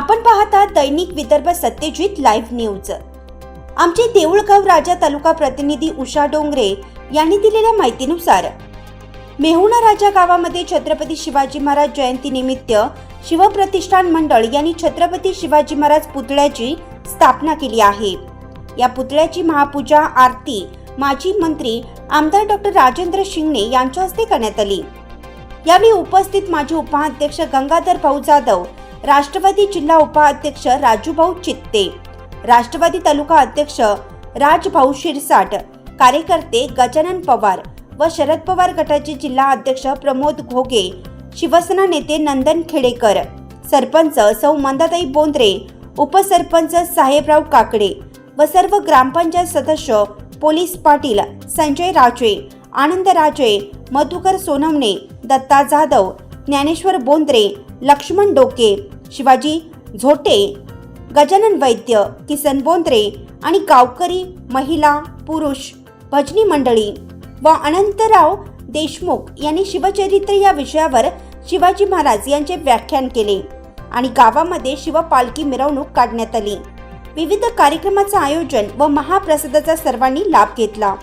आपण पाहता दैनिक Vidarbha Satyajit live news आमचे देऊळगाव राजा तालुका प्रतिनिधी उषा डोंगरे यांनी दिलेल्या माहितीनुसार मेहुणा राजा गावामध्ये छत्रपती शिवाजी महाराज जयंती निमित्त शिवप्रतिष्ठान मंडळ यांनी छत्रपती शिवाजी महाराज पुतळ्याची स्थापना केली आहे. या पुतळ्याची महापूजा आरती माजी मंत्री आमदार डॉक्टर राजेंद्र शिंगणे यांच्या हस्ते करण्यात आली. यावेळी उपस्थित माजी उपाध्यक्ष गंगाधर भाऊ जाधव राष्ट्रवादी जिल्हा उपाध्यक्ष राजूभाऊ चित्ते राष्ट्रवादी तालुका अध्यक्ष राजभाऊ शिरसाट कार्यकर्ते गजानन पवार व शरद पवार गटाचे जिल्हा अध्यक्ष प्रमोद घोगे शिवसेना नेते नंदन खेडेकर सरपंच सौ मंदाताई बोंद्रे उपसरपंच साहेबराव काकडे व सर्व ग्रामपंचायत सदस्य पोलीस पाटील संजय राजे आनंद राजे मधुकर सोनवणे दत्ता जाधव ज्ञानेश्वर बोंद्रे लक्ष्मण डोके शिवाजी झोटे गजानन वैद्य किसन बोंद्रे आणि गावकरी महिला पुरुष भजनी मंडळी व अनंतराव देशमुख यांनी शिवचरित्र या विषयावर शिवाजी महाराज यांचे व्याख्यान केले आणि गावामध्ये शिवपालखी मिरवणूक काढण्यात आली. विविध कार्यक्रमाचं आयोजन व महाप्रसादाचा सर्वांनी लाभ घेतला.